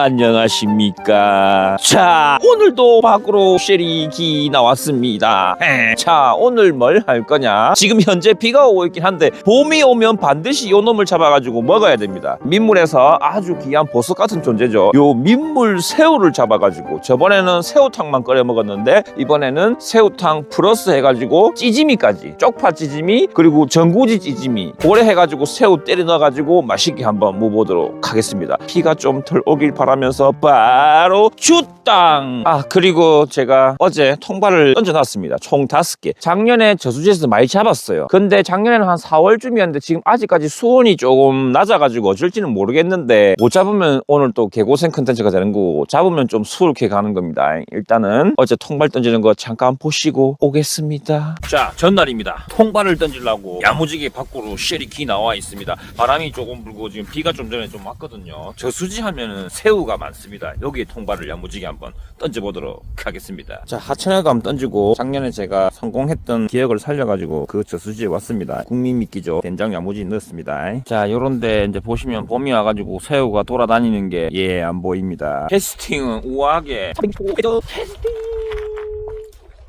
안녕하십니까. 자, 오늘도 밖으로 쉐리기 나왔습니다. 에, 자, 오늘 뭘 할 거냐? 지금 현재 비가 오고 있긴 한데 봄이 오면 반드시 요 놈을 잡아가지고 먹어야 됩니다. 민물에서 아주 귀한 보석 같은 존재죠. 요 민물 새우를 잡아가지고 저번에는 새우탕만 끓여 먹었는데 이번에는 새우탕 플러스 해가지고 찌짐이까지 쪽파 찌짐이 그리고 전구지 찌짐이 고래 해가지고 새우 때려 넣어가지고 맛있게 한번 먹어보도록 하겠습니다. 비가 좀 덜 오길 바라 면서 바로 주땅. 아 그리고 제가 어제 통발을 던져놨습니다. 총 다섯 개. 작년에 저수지에서 많이 잡았어요. 근데 작년에는 한 4월쯤이었는데 지금 아직까지 수온이 조금 낮아가지고 어쩔지는 모르겠는데 못 잡으면 오늘 또 개고생 컨텐츠가 되는 거고 잡으면 좀 수월하게 가는 겁니다. 일단은 어제 통발 던지는 거 잠깐 보시고 오겠습니다. 자 전날입니다. 통발을 던지려고 야무지게 밖으로 쉐리키 나와 있습니다. 바람이 조금 불고 지금 비가 좀 전에 좀 왔거든요. 저수지 하면은 새우 가 많습니다. 여기에 통발을 야무지게 한번 던져보도록 하겠습니다. 자 하천에도 한번 던지고 작년에 제가 성공했던 기억을 살려가지고 그 저수지에 왔습니다. 국민 미끼죠. 된장 야무지 넣었습니다. 자 요런데 이제 보시면 봄이 와가지고 새우가 돌아다니는 게 예 안 보입니다. 캐스팅은 우아하게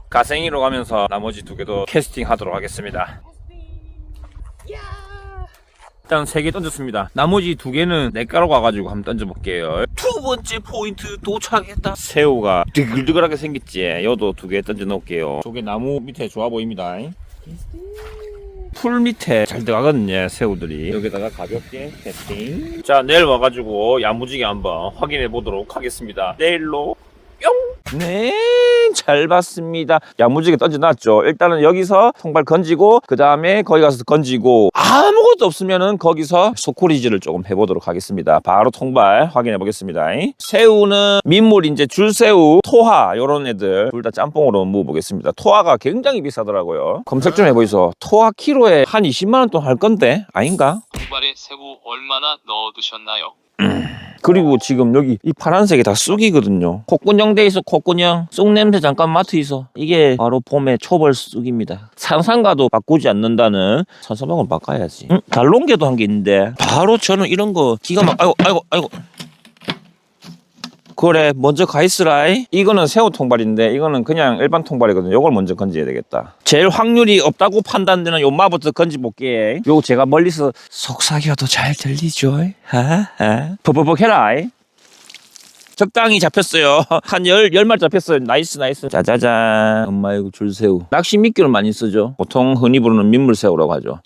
가생이로 가면서 나머지 두 개도 캐스팅 하도록 하겠습니다. 일단 세 개 던졌습니다. 나머지 두 개는 냇가로 가가지고 한번 던져볼게요. 두 번째 포인트 도착했다. 새우가 드글드글하게 생겼지. 요도 두 개 던져 놓을게요. 저게 나무 밑에 좋아 보입니다. 풀 밑에 잘 들어가거든요 새우들이 여기다가 가볍게 캐스팅 자 내일 와가지고 야무지게 한번 확인해 보도록 하겠습니다 내일로 뿅! 네, 잘 봤습니다. 야무지게 던져놨죠. 일단은 여기서 통발 건지고, 그 다음에 거기 가서 건지고, 아무것도 없으면은 거기서 소쿠리지를 조금 해보도록 하겠습니다. 바로 통발 확인해 보겠습니다. 새우는 민물, 이제 줄새우, 토하, 요런 애들 둘 다 짬뽕으로 먹어보겠습니다. 토하가 굉장히 비싸더라고요. 검색 좀 해보이소. 토하 키로에 한 20만 원 돈 할 건데? 아닌가? 통발에 새우 얼마나 넣어두셨나요? 그리고 지금 여기 이 파란색이 다 쑥이거든요. 콧구녕 돼 있어 콧구녕. 쑥 냄새 잠깐 맡으 있어. 이게 바로 봄의 초벌 쑥입니다. 산삼과도 바꾸지 않는다는 산삼하고는 바꿔야지. 응? 달롱개도 한 게 있는데 바로 저는 이런 거 기가 막 아이고 아이고 아이고. 그래. 먼저 가 있으라이. 이거는 새우 통발인데 이거는 그냥 일반 통발이거든요. 요걸 먼저 건져야 되겠다. 제일 확률이 없다고 판단되는 요 마부터 건져볼게. 요 제가 멀리서 속삭여도 잘 들리죠? 하하. 버벅버벅 해라. 적당히 잡혔어요. 한 열, 열 마리 잡혔어요. 나이스 나이스. 짜자잔. 엄마 이거 줄새우. 낚시 미끼를 많이 쓰죠. 보통 흔히 부르는 민물새우라고 하죠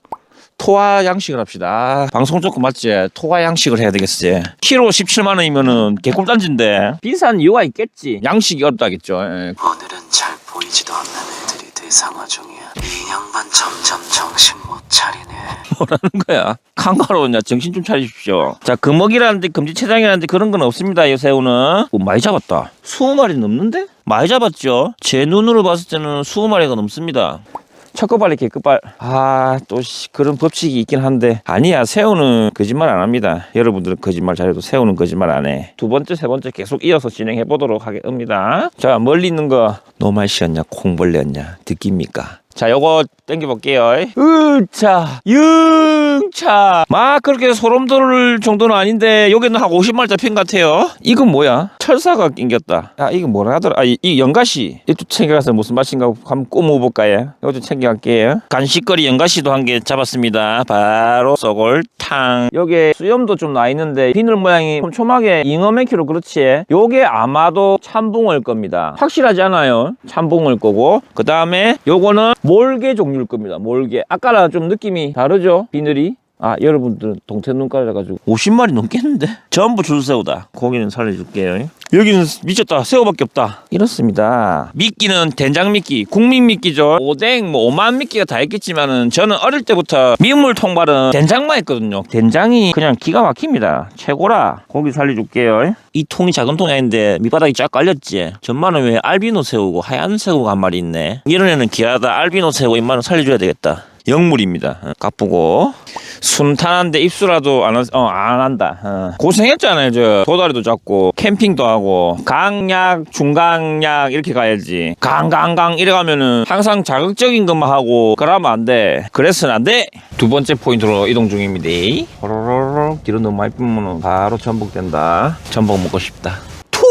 토화 양식을 합시다. 아, 방송 조금 맞지? 토화 양식을 해야 되겠지. 키로 17만 원이면은 개꿀 단지인데 비싼 이유가 있겠지. 양식이 어렵다겠죠. 예. 오늘은 잘 보이지도 않는 애들이 대상화 중이야. 이 양반 점점 정신 못 차리네. 뭐라는 거야? 칸가루냐 정신 좀 차리십시오. 자 금어기라는데 금지체장이라는데 그런 건 없습니다. 이 새우는 오, 많이 잡았다. 20마리 넘는데? 많이 잡았죠. 제 눈으로 봤을 때는 20마리가 넘습니다. 첫급발이 개급발. 아, 또 씨, 그런 법칙이 있긴 한데 아니야. 새우는 거짓말 안 합니다. 여러분들은 거짓말 잘해도 새우는 거짓말 안 해. 두 번째, 세 번째 계속 이어서 진행해 보도록 하겠습니다. 자, 멀리 있는 거 노말씨였냐, 콩벌레였냐, 느낍니까? 자, 요거 땡겨 볼게요. 으차, 영차. 막 그렇게 소름 돋을 정도는 아닌데, 여기는 한 50마리 잡힌 것 같아요. 이건 뭐야? 철사가 낑겼다. 아, 이거 뭐라 하더라? 아, 이, 이 연가시. 이것도 챙겨가서 무슨 맛인가 한번 꼬먹어볼까요? 이것도 챙겨갈게요. 간식거리 연가시도 한 개 잡았습니다. 바로 쏘골탕. 여기에 수염도 좀 나 있는데, 비늘 모양이 촘촘하게 잉어맨키로 그렇지. 요게 아마도 참붕어일 겁니다. 확실하지 않아요. 참붕어일 거고. 그 다음에 요거는 몰개 종류일 겁니다. 몰개. 아까랑 좀 느낌이 다르죠? 비늘이. 아 여러분들은 동태 눈깔이라 가지고 50마리 넘겠는데? 전부 줄새우다. 고기는 살려줄게요. 여기는 미쳤다. 새우밖에 없다. 이렇습니다. 미끼는 된장 미끼, 국민 미끼죠. 오뎅, 뭐 오만 미끼가 다 있겠지만은 저는 어릴 때부터 민물 통발은 된장만 했거든요. 된장이 그냥 기가 막힙니다. 최고라. 고기 살려줄게요. 이 통이 작은 통이 아닌데 밑바닥이 쫙 깔렸지. 전만은 왜 알비노 새우고 하얀 새우가 한 마리 있네. 이런 애는 귀하다. 알비노 새우 인마는 살려줘야 되겠다. 영물입니다. 어, 가쁘고 순탄한데 입수라도 안, 하- 어, 안 한다. 어. 고생했잖아요. 저 도다리도 잡고 캠핑도 하고 강약, 중강약 이렇게 가야지. 강강강 이래 가면은 항상 자극적인 것만 하고 그러면 안 돼. 그래서는 안 돼. 두 번째 포인트로 이동 중입니다. 호로로로 뒤로 너무 많이 뿌면 바로 전복된다. 전복 먹고 싶다.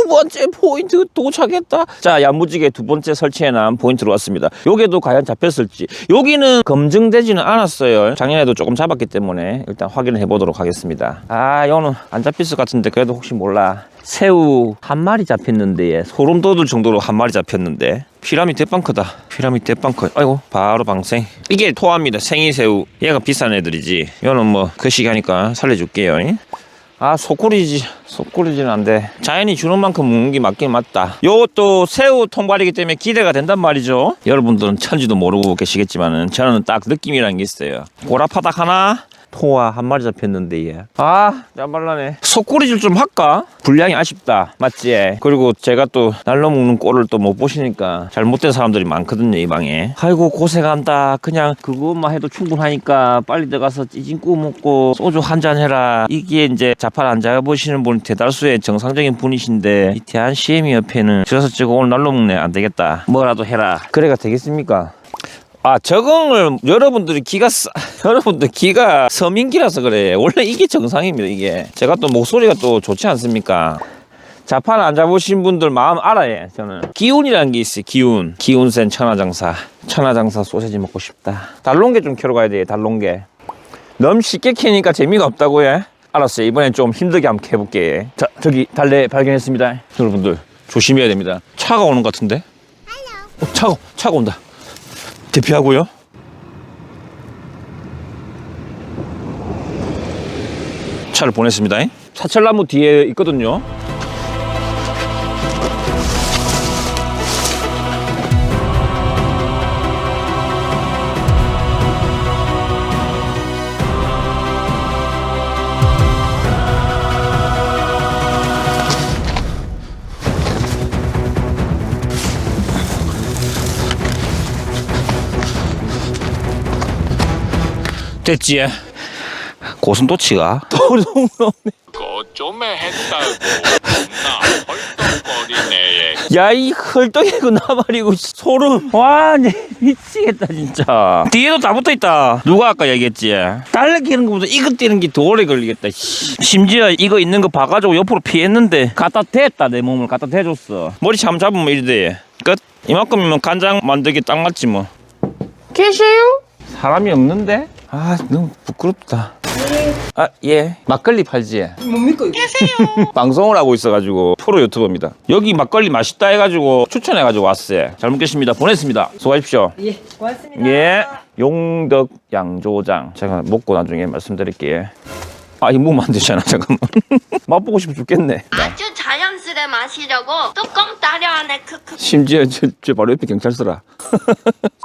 두 번째 포인트 도착했다. 자, 야무지게 두 번째 설치해놓은 포인트로 왔습니다. 요게도 과연 잡혔을지. 여기는 검증되지는 않았어요. 작년에도 조금 잡았기 때문에 일단 확인을 해보도록 하겠습니다. 아, 요는 안 잡혔을 것 같은데 그래도 혹시 몰라. 새우 한 마리 잡혔는데 예. 소름 돋을 정도로 한 마리 잡혔는데 피라미 대빵크다 피라미 대빵크 아이고 바로 방생 이게 토합니다 생이새우 얘가 비싼 애들이지 이거는 뭐 그 시기하니까 살려줄게요 아 소쿠리지 소쿠리지는 안돼. 자연이 주는 만큼 먹는 게 맞긴 맞다. 요것도 새우 통발이기 때문에 기대가 된단 말이죠. 여러분들은 천지도 모르고 계시겠지만은 저는 딱 느낌이라는 게 있어요. 보라파닭 하나 토와 한 마리 잡혔는데 얘. 아 짬발라네 속꼬리질 좀 할까? 분량이 아쉽다 맞지? 그리고 제가 또 날로 먹는 꼴을 또 못 보시니까 잘못된 사람들이 많거든요 이 방에 아이고 고생한다 그냥 그것만 해도 충분하니까 빨리 들어가서 찌진 구워 먹고 소주 한 잔 해라 이게 이제 자판 안 잡아보시는 분 대다수의 정상적인 분이신데 이 대한 CM이 옆에는 줄여서 찍어 오늘 날로 먹네 안 되겠다 뭐라도 해라 그래가 되겠습니까? 아 적응을 여러분들이 기가 싸, 여러분들 기가 서민기라서 그래. 원래 이게 정상입니다 이게. 제가 또 목소리가 또 좋지 않습니까? 자판 안 잡으신 분들 마음 알아요 저는. 기운이라는 게 있어요 기운. 기운 센 천하장사. 천하장사 소세지 먹고 싶다. 달롱게 좀 캐러 가야 돼 달롱게 너무 쉽게 캐니까 재미가 없다고 해. 알았어요 이번엔 좀 힘들게 한번 캐볼게. 자 저기 달래 발견했습니다. 여러분들 조심해야 됩니다. 차가 오는 것 같은데? 어, 차가 차가 온다 대피하고요. 차를 보냈습니다. 사철나무 뒤에 있거든요. 됐지. 고슴도치가 도둑놈. 거좀에 했다고 나 헐떡거리네 야이 헐떡이고 나발이고 소름. 와 내 미치겠다 진짜. 뒤에도 다 붙어 있다. 누가 아까 얘기했지? 달래 끼는 것보다 이거 뛰는 게 더 오래 걸리겠다. 씨. 심지어 이거 있는 거 봐가지고 옆으로 피했는데 갖다 댔다 내 몸을 갖다 대줬어. 머리 참 잡으면 이리 돼. 끝. 이만큼이면 간장 만들기 딱 맞지 뭐. 계세요? 사람이 없는데? 아 너무 부끄럽다. 아 예. 막걸리 팔지. 뭡니까 이거? 방송을 하고 있어가지고 프로 유튜버입니다. 여기 막걸리 맛있다 해가지고 추천해가지고 왔어요. 잘 먹겠습니다. 보냈습니다. 수고하십시오. 예, 고맙습니다. 예. 용덕 양조장. 제가 먹고 나중에 말씀드릴게요. 아, 이거 먹으면 안 되잖아. 잠깐만. 맛보고 싶어 죽겠네. 아주 자연스레 마시려고 뚜껑 따려 안에 크크 심지어 저, 저 바로 옆에 경찰서라.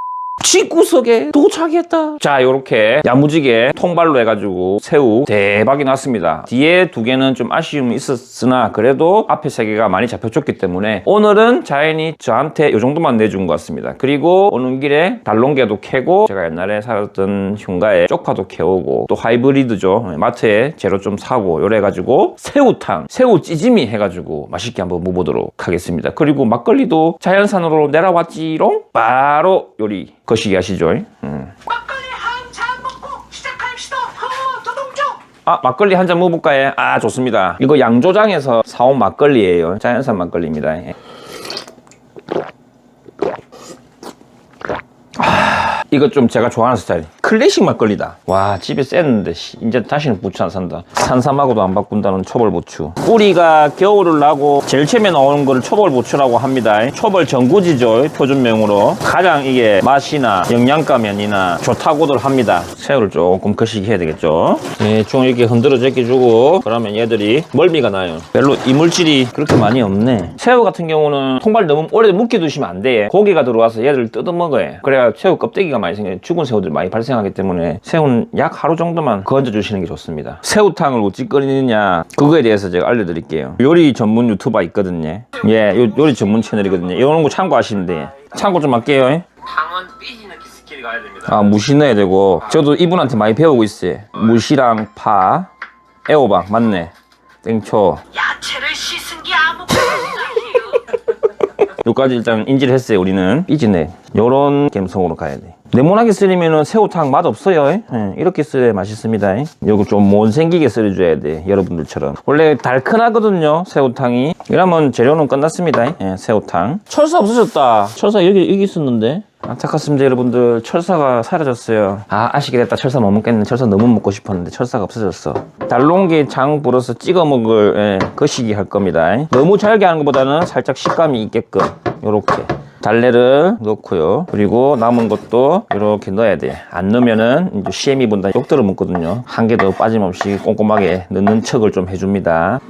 집구석에 도착했다. 자, 요렇게 야무지게 통발로 해가지고 새우 대박이 났습니다. 뒤에 두 개는 좀 아쉬움이 있었으나 그래도 앞에 세 개가 많이 잡혀줬기 때문에 오늘은 자연이 저한테 요 정도만 내준 것 같습니다. 그리고 오는 길에 달롱개도 캐고 제가 옛날에 살았던 흉가에 쪽파도 캐오고 또 하이브리드죠. 마트에 재료 좀 사고 요래가지고 새우탕, 새우 찌짐이 해가지고 맛있게 한번 먹어보도록 하겠습니다. 그리고 막걸리도 자연산으로 내려왔지롱 바로 요리 거 시기 하시죠. 음. 막걸리 한 잔 먹고 시작합시다 하 도동정 아 막걸리 한 잔 먹어볼까요? 아 좋습니다. 이거 양조장에서 사온 막걸리예요. 자연산 막걸리입니다. 예. 아, 이거 좀 제가 좋아하는 스타일. 클래식 막걸리다. 와 집에 쎘는데 씨, 이제 다시는 부추 안 산다. 산삼하고도 안 바꾼다는 초벌 부추. 뿌리가 겨울을 나고 제일 처음에 나오는 거를 초벌 부추라고 합니다. 초벌 전구지죠 표준명으로. 가장 이게 맛이나 영양가면이나 좋다고들 합니다. 새우를 조금 거시기 해야 되겠죠. 대충 이렇게 흔들어 제껴주고 그러면 얘들이 멀미가 나요. 별로 이물질이 그렇게 많이 없네. 새우 같은 경우는 통발 너무 오래 묵게 두시면 안 돼. 고기가 들어와서 얘를 뜯어 먹어요. 그래야 새우 껍데기가 많이 생겨요. 죽은 새우들이 많이 발생 하기 때문에 새우는 약 하루 정도만 건져 주시는 게 좋습니다. 새우탕을 어찌 끓이느냐 그거에 대해서 제가 알려드릴게요. 요리 전문 유튜버 있거든요. 예, 요, 요리 전문 채널이거든요. 이런 거 참고하시면 돼요. 참고 좀 할게요. 방언 삐지는 스킬이 가야 됩니다 아 무시 넣어야 되고 저도 이분한테 많이 배우고 있어요 무시랑 파 애호박 맞네 땡초 야채를 씻은 게 아무것도 요까지 일단 인지를 했어요 우리는 삐지네 요런 감성으로 가야 돼 네모나게 썰리면은 새우탕 맛 없어요. 예, 이렇게 썰어야 맛있습니다. 요거 좀 못생기게 썰어줘야 돼 여러분들처럼. 원래 달큰하거든요 새우탕이. 이러면 재료는 끝났습니다. 예, 새우탕. 철사 없어졌다. 철사 여기 여기 있었는데. 안타깝습니다 여러분들. 철사가 사라졌어요. 아 아쉽게 됐다. 철사 못 먹겠네. 철사 너무 먹고 싶었는데 철사가 없어졌어. 달롱게 장 불어서 찍어 먹을 예, 거시기 할 겁니다. 너무 잘게 하는 것보다는 살짝 식감이 있게끔. 요렇게 달래를 넣고요 그리고 남은 것도 이렇게 넣어야 돼 안 넣으면은 이제 시애미 분다 욕 들어 먹거든요 한 개도 빠짐없이 꼼꼼하게 넣는 척을 좀 해줍니다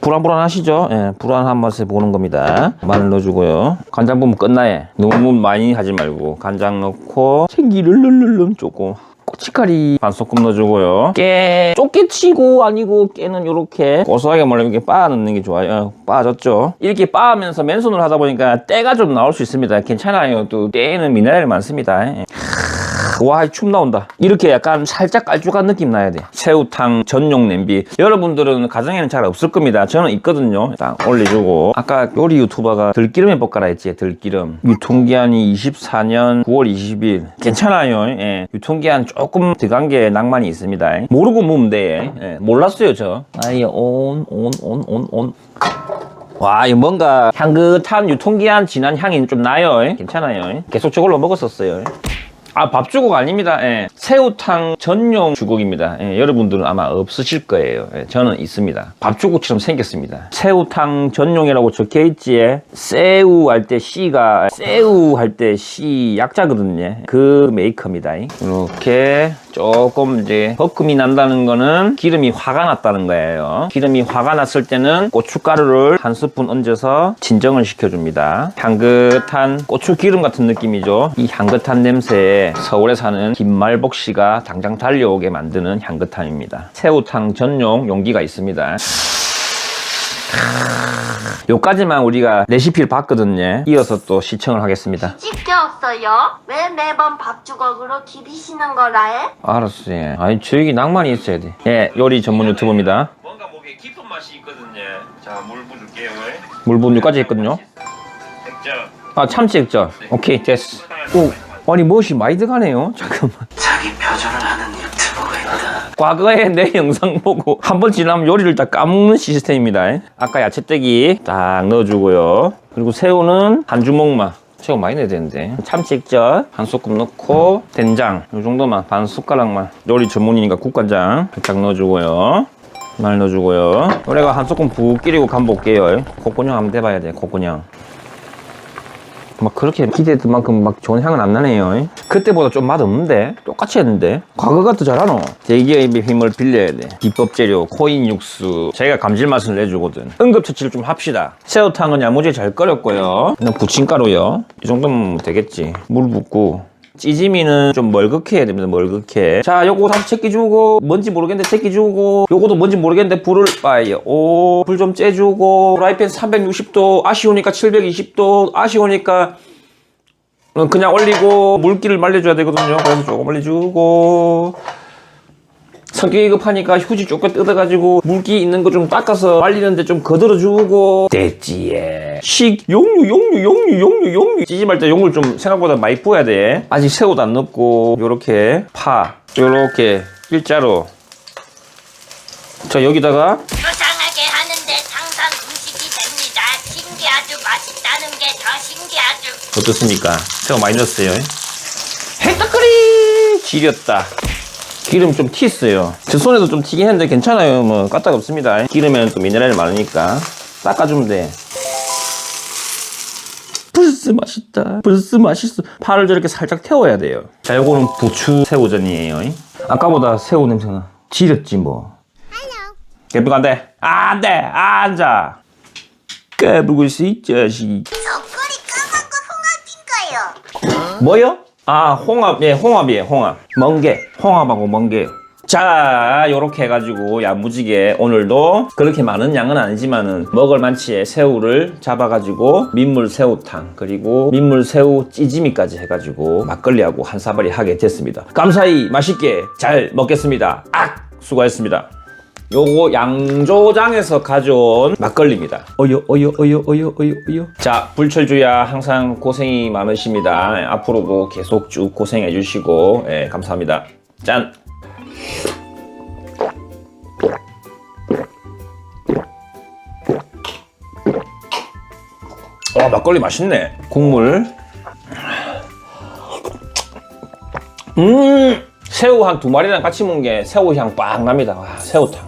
불안불안하시죠? 예, 불안한 맛에 보는 겁니다. 마늘 넣어주고요. 간장 부으면 끝나요. 너무 많이 하지 말고 간장 넣고 생기를 르르르 조금 고춧가리 반 소끔 넣어주고요. 깨 쪼개치고 아니고 깨는 이렇게 고소하게 말하면 이렇게 빻아 넣는 게 좋아요. 어, 빻아졌죠? 이렇게 빻으면서 맨손으로 하다 보니까 때가 좀 나올 수 있습니다. 괜찮아요. 또 때에는 미네랄이 많습니다. 예. 와, 춤 나온다. 이렇게 약간 살짝 깔쭉한 느낌 나야 돼. 새우탕 전용 냄비. 여러분들은 가정에는 잘 없을 겁니다. 저는 있거든요. 딱 올려주고. 아까 요리 유튜버가 들기름에 볶아라 했지, 들기름. 유통기한이 24년 9월 20일. 괜찮아요. 예. 유통기한 조금 들어간 게 낭만이 있습니다. 모르고 먹으면 돼. 예. 몰랐어요, 저. 아예 온, 온, 온, 온, 온. 와, 이 뭔가 향긋한 유통기한 지난 향이 좀 나요. 예. 괜찮아요. 계속 저걸로 먹었었어요. 아, 밥주걱 아닙니다. 예. 새우탕 전용 주걱입니다. 예, 여러분들은 아마 없으실 거예요. 예, 저는 있습니다. 밥주걱처럼 생겼습니다. 새우탕 전용이라고 적혀 있지에 새우 할때 씨가 새우 할때씨 약자거든요. 그 메이커입니다. 이렇게 조금 이제 거품이 난다는 거는 기름이 화가 났다는 거예요. 기름이 화가 났을 때는 고춧가루를 한 스푼 얹어서 진정을 시켜줍니다. 향긋한 고추 기름 같은 느낌이죠. 이 향긋한 냄새에 서울에 사는 김말복 씨가 당장 달려오게 만드는 향긋함입니다. 새우탕 전용 용기가 있습니다. 요까지만 우리가 레시피를 봤거든요. 이어서 또 시청을 하겠습니다. 찢겼어요? 왜 매번 밥 주걱으로 디비시는 거라 해? 알았어. 예. 아니 저에게 낭만이 있어야 돼. 예, 요리 전문 유튜버입니다. 뭔가 목에 깊은 맛이 있거든요. 자, 물 부을게요. 물 부은 여기까지 했거든요. 아, 참치 액젓. 오케이, 됐어. 오, 아니 무엇이 많이 들어가네요. 잠깐만. 과거에 내 영상 보고 한 번 지나면 요리를 다 까먹는 시스템입니다. 아까 야채떼기 딱 넣어주고요. 그리고 새우는 한 주먹만. 새우 많이 넣어야 되는데. 참치 액젓 한 소끔 넣고 된장 이 정도만 반 숟가락만. 요리 전문이니까 국간장 살짝 넣어주고요. 마늘 넣어주고요. 노래가 한 소끔 푹 끼리고 간 볼게요. 콧구녕 한번 대봐야 돼. 콧구녕. 막 그렇게 기대했던 만큼 막 좋은 향은 안 나네요. 그때보다 좀 맛 없는데? 똑같이 했는데? 과거가 더 잘하노? 대기업의 힘을 빌려야 돼. 비법 재료, 코인 육수. 자기가 감질맛을 내주거든. 응급처치를 좀 합시다. 새우탕은 야무지게 잘 끓였고요. 그냥 부침가루요. 이 정도면 되겠지. 물 붓고. 찌짐이는 좀 멀겋게 해야 됩니다. 멀겋게. 자, 요거 다시 제끼주고 뭔지 모르겠는데 제끼주고 요거도 뭔지 모르겠는데 불을 빠요. 오, 불 좀 째주고 프라이팬 360도 아쉬우니까 720도 아쉬우니까 그냥 올리고 물기를 말려줘야 되거든요. 그래서 조금 올려주고 성격이 급하니까 휴지 조금 뜯어가지고 물기 있는 거 좀 닦아서 말리는데 좀 거들어주고. 됐지예 식 용류 용류 용류 용류 용류. 찌짐할 때 용을 좀 생각보다 많이 부어야 돼. 아직 새우도 안 넣고. 요렇게 파 요렇게 일자로. 자 여기다가 수상하게 하는데 상상 음식이 됩니다. 신기하죠. 맛있다는 게 더 신기하죠. 어떻습니까? 새우 많이 넣었어요. 해떡거리! 지렸다 기름 좀 튀었어요. 제 손에도 좀 튀긴 했는데 괜찮아요. 뭐 까딱 없습니다. 기름에는 또 미네랄이 많으니까 닦아주면 돼. 불스 맛있다. 불스 맛있어. 파를 저렇게 살짝 태워야 돼요. 자 요거는 부추 새우전이에요. 아까보다 새우 냄새나 지렸지 뭐. 개불 안돼. 안돼! 앉아! 까불고 있어 이 자식. 소꼬리 까맣고 홍합인 거요. 뭐요? 아 홍합 예 홍합이에요 홍합 멍게 홍합하고 멍게 자, 요렇게 해가지고 야무지게 오늘도 그렇게 많은 양은 아니지만은 먹을 만치의 새우를 잡아가지고 민물 새우탕 그리고 민물 새우 찌짐이까지 해가지고 막걸리하고 한 사발이 하게 됐습니다. 감사히 맛있게 잘 먹겠습니다. 악! 수고하셨습니다. 요거 양조장에서 가져온 막걸리입니다. 어여 어여 어여 어여 어여 어여. 자 불철주야 항상 고생이 많으십니다. 예, 앞으로도 계속 쭉 고생해 주시고 예, 감사합니다. 짠. 와 막걸리 맛있네. 국물. 음 새우 한 두 마리랑 같이 먹은 게 새우 향빡 납니다. 와 새우탕.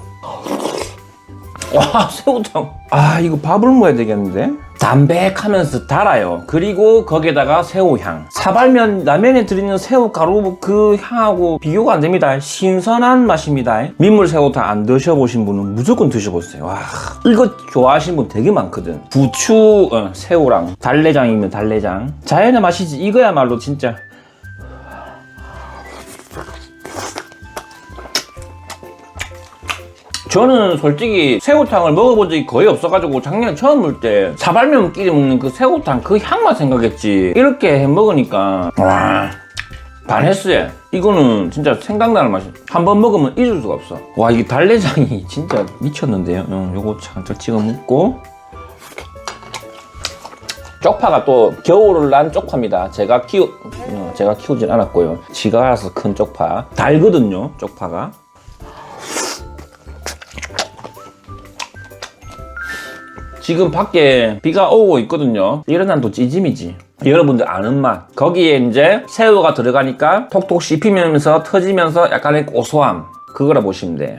와 새우탕. 아 이거 밥을 먹어야 되겠는데? 담백하면서 달아요. 그리고 거기에다가 새우향. 사발면 라면에 들어있는 새우 가루 그 향하고 비교가 안 됩니다. 신선한 맛입니다. 민물 새우탕 안 드셔보신 분은 무조건 드셔보세요. 와 이거 좋아하시는 분 되게 많거든. 부추 어, 새우랑 달래장이면 달래장. 자연의 맛이지 이거야말로 진짜. 저는 솔직히 새우탕을 먹어본 적이 거의 없어가지고 작년에 처음 볼때 사발면끼리 먹는 그 새우탕 그 향만 생각했지. 이렇게 해 먹으니까. 와 반했어요. 이거는 진짜 생각나는 맛이. 한번 먹으면 잊을 수가 없어. 와 이게 달래장이 진짜 미쳤는데요. 어, 요거 참잘 찍어 먹고. 쪽파가 또 겨울을 난 쪽파입니다. 제가 키우 어, 제가 키우진 않았고요. 지가 알아서 큰 쪽파. 달거든요. 쪽파가 지금 밖에 비가 오고 있거든요. 난또 찌짐이지. 여러분들 아는 맛. 거기에 이제 새우가 들어가니까 톡톡 씹히면서 터지면서 약간의 고소함. 그거라 보시면 돼요.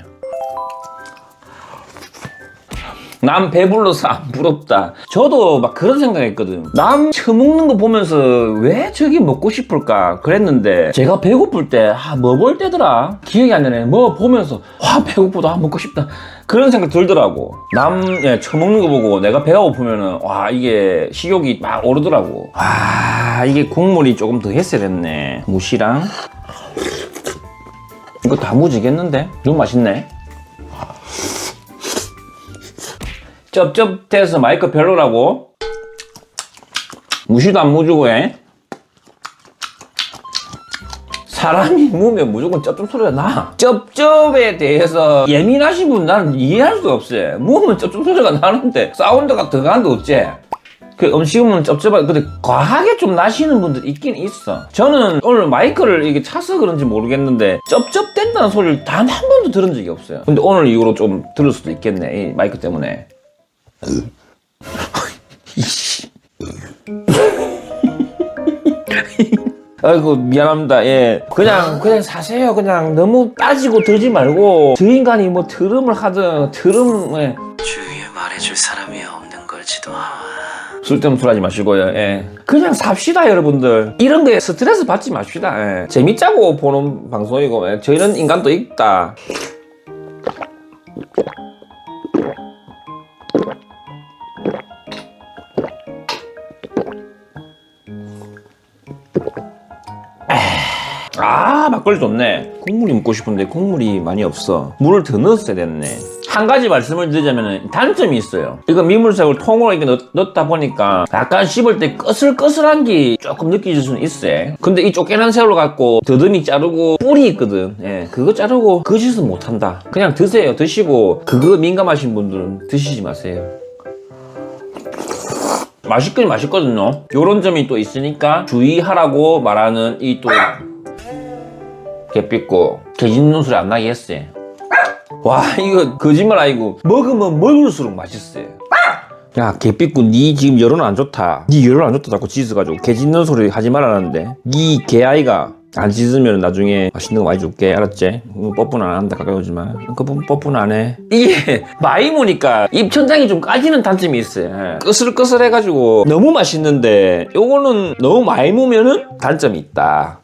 남 배불러서 안 부럽다. 저도 막 그런 생각했거든. 남 처먹는 거 보면서 왜 저기 먹고 싶을까 그랬는데 제가 배고플 때 아 뭐 볼 때더라 기억이 안 나네. 뭐 보면서 와 배고프다 아, 먹고 싶다 그런 생각 들더라고. 남 예, 처먹는 거 보고 내가 배가 고프면은 와 이게 식욕이 막 오르더라고. 와 이게 국물이 조금 더 했어야 됐네. 무시랑 이거 다 무지겠는데? 너무 맛있네. 쩝쩝대서 마이크 별로라고? 무시도 안 무주고 해? 사람이 무면 무조건 쩝쩝 소리가 나. 쩝쩝에 대해서 예민하신 분 나는 이해할 수가 없어요. 무면 쩝쩝 소리가 나는데 사운드가 들어가는데 어째? 그 음식은 쩝쩝하 근데 과하게 좀 나시는 분들 있긴 있어. 저는 오늘 마이크를 이게 차서 그런지 모르겠는데 쩝쩝댄다는 소리를 단 한 번도 들은 적이 없어요. 근데 오늘 이후로 좀 들을 수도 있겠네. 이 마이크 때문에. 이씨. 아이고 미안합니다. 예, 그냥 그냥 사세요. 그냥 너무 따지고 들지 말고 저 인간이 뭐 트름을 하든 트름 예. 주위에 말해줄 사람이 없는 걸지도 쓸데없는 소리 하지 마시고요. 예. 그냥 삽시다 여러분들. 이런 거에 스트레스 받지 맙시다. 예. 재밌자고 보는 방송이고 예. 저희는 인간도 있다. 아 막걸리 좋네. 국물이 먹고 싶은데 국물이 많이 없어. 물을 더 넣었어야 됐네. 한 가지 말씀을 드리자면 단점이 있어요. 이거 민물새우를 통으로 이렇게 넣, 넣다 보니까 약간 씹을 때 꺼슬꺼슬한 게 조금 느껴질 수는 있어요. 근데 이 쪼개난 새우를 갖고 더듬이 자르고 뿌리 있거든. 예, 그거 자르고 그 짓은 못한다. 그냥 드세요. 드시고 그거 민감하신 분들은 드시지 마세요. 맛있긴 맛있거든요. 요런 점이 또 있으니까 주의하라고 말하는 이또 개삐고 개짖는 소리 안 나게 했어요. 와 이거 거짓말 아니고 먹으면 먹을수록 맛있어요. 야 개삐꾸 니 지금 여론 안 좋다. 니 여론 안 좋다 자꾸 짖어가지고 개 짖는 소리 하지 말라는데 니 개아이가 안 짖으면 나중에 맛있는 거 많이 줄게 알았지? 어, 뽀뽀는 안 한다 가까이 오지 마. 그 뽀뽀는 안 해. 이게 많이 무니까 입천장이 좀 까지는 단점이 있어요. 예. 끄슬끄슬 해가지고 너무 맛있는데 요거는 너무 많이 무면은 단점이 있다.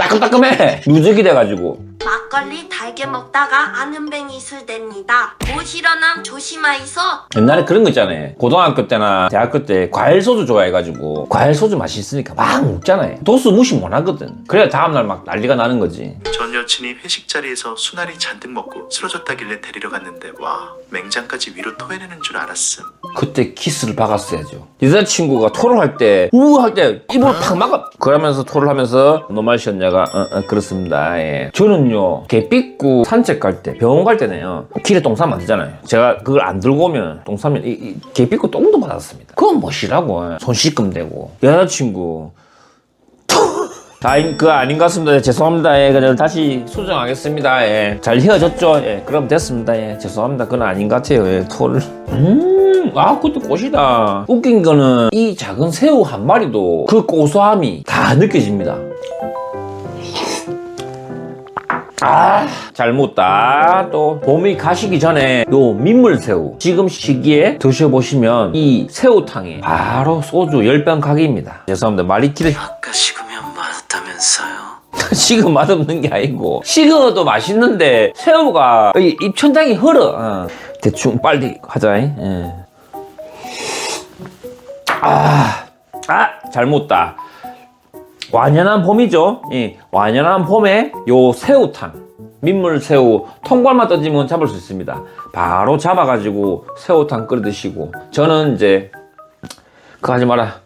따끔따끔해 누적이 돼가지고 막걸리 달게 먹다가 아는 뱅이 술됩니다. 못 일어남 조심하이소. 옛날에 그런 거 있잖아요. 고등학교 때나 대학교 때 과일 소주 좋아해가지고 과일 소주 맛있으니까 막 먹잖아요. 도수 무시 못 하거든. 그래야 다음날 막 난리가 나는 거지. 전 여친이 회식 자리에서 수나리 잔뜩 먹고 쓰러졌다길래 데리러 갔는데 와 맹장까지 위로 토해내는 줄 알았음 그때 키스를 박았어야죠. 여자친구가 토를 할 때, 우우 할 때, 입을 팍 막아. 그러면서 토를 하면서, 노말시었냐가, 어, 어, 그렇습니다. 예. 저는요, 개 삐꾸 산책 갈 때, 병원 갈 때는요, 길에 똥 싸면 안 되잖아요. 제가 그걸 안 들고 오면, 똥 싸면, 이, 이 개 삐꾸 똥도 받았습니다. 그건 뭐시라고. 손 씻금 되고. 여자친구, 다행 그거 아닌 것 같습니다. 예, 죄송합니다. 예, 그냥 다시 수정하겠습니다. 예, 잘 헤어졌죠. 예, 그럼 됐습니다. 예, 죄송합니다. 그건 아닌 것 같아요. 예, 토를. 음, 아, 그것도 꽃이다. 웃긴 거는 이 작은 새우 한 마리도 그 고소함이 다 느껴집니다. 아, 잘 묻다. 또 봄이 가시기 전에 요 민물새우 지금 시기에 드셔보시면 이 새우탕이 바로 소주 10병 가기입니다. 죄송합니다. 말이 길어. 아까 식으면 맛없다면서요? 식은 맛없는 게 아니고 식어도 맛있는데 새우가 이 입천장이 흐러 어. 대충 빨리 하자. 예. 아, 아, 잘 묻다. 완연한 봄이죠. 예. 완연한 봄에 요 새우탕 민물새우 통발만 던지면 잡을 수 있습니다. 바로 잡아가지고 새우탕 끓여 드시고 저는 이제 그거 하지 마라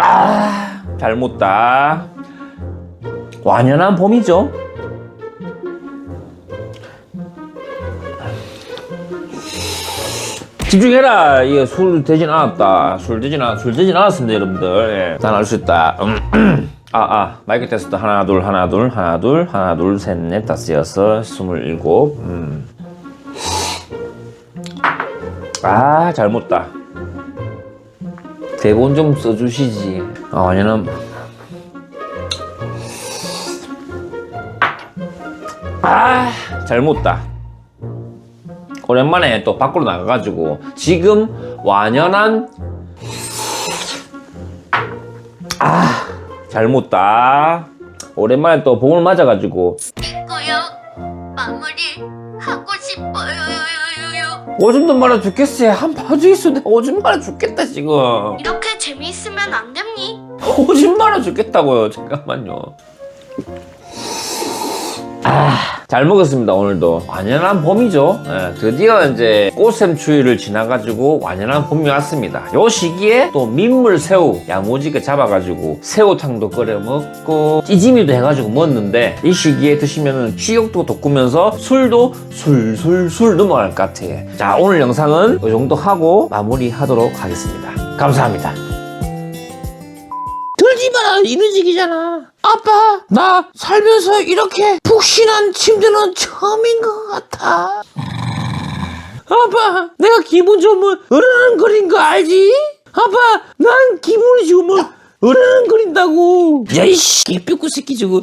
아, 잘 묻다. 완연한 봄이죠. 집중해라. 이게 술 되진 않았다. 술 되진 않, 술 되진 않았습니다, 여러분들. 예. 난알 수 있다. 음, 아, 아, 마이크 테스트 하나, 둘, 하나, 둘, 하나, 둘, 하나, 둘, 셋, 넷, 다섯, 여섯, 스물일곱. 음. 아, 잘 묻다. 대본 좀 써주시지. 아, 완연한. 아, 잘 묻다. 오랜만에 또 밖으로 나가가지고 지금 완연한 아, 잘 묻다. 오랜만에 또 봄을 맞아가지고 이거요. 마무리 하고. 오줌도 말아 죽겠어. 한 바지 있어. 내가 오줌 말아 죽겠다 지금. 이렇게 재미있으면 안 됩니? 오줌 말아 죽겠다고요. 잠깐만요. 아, 잘 먹었습니다, 오늘도. 완연한 봄이죠. 예, 드디어 이제 꽃샘 추위를 지나가지고 완연한 봄이 왔습니다. 요 시기에 또 민물 새우 야무지게 잡아가지고 새우탕도 끓여 먹고 찌짐이도 해가지고 먹었는데 이 시기에 드시면은 취욕도 돋구면서 술도 술술술 넘어갈 것 같아요. 자, 오늘 영상은 이 정도 하고 마무리하도록 하겠습니다. 감사합니다. 들지 마라 이느지기잖아 아빠 나 살면서 이렇게 푹신한 침대는 처음인 것 같아. 아빠 내가 기분 좋으면 으르렁거린 거 알지? 아빠 난 기분이 좋으면 으르렁거린다고. 야 이씨 개뼈꾸 새끼 저거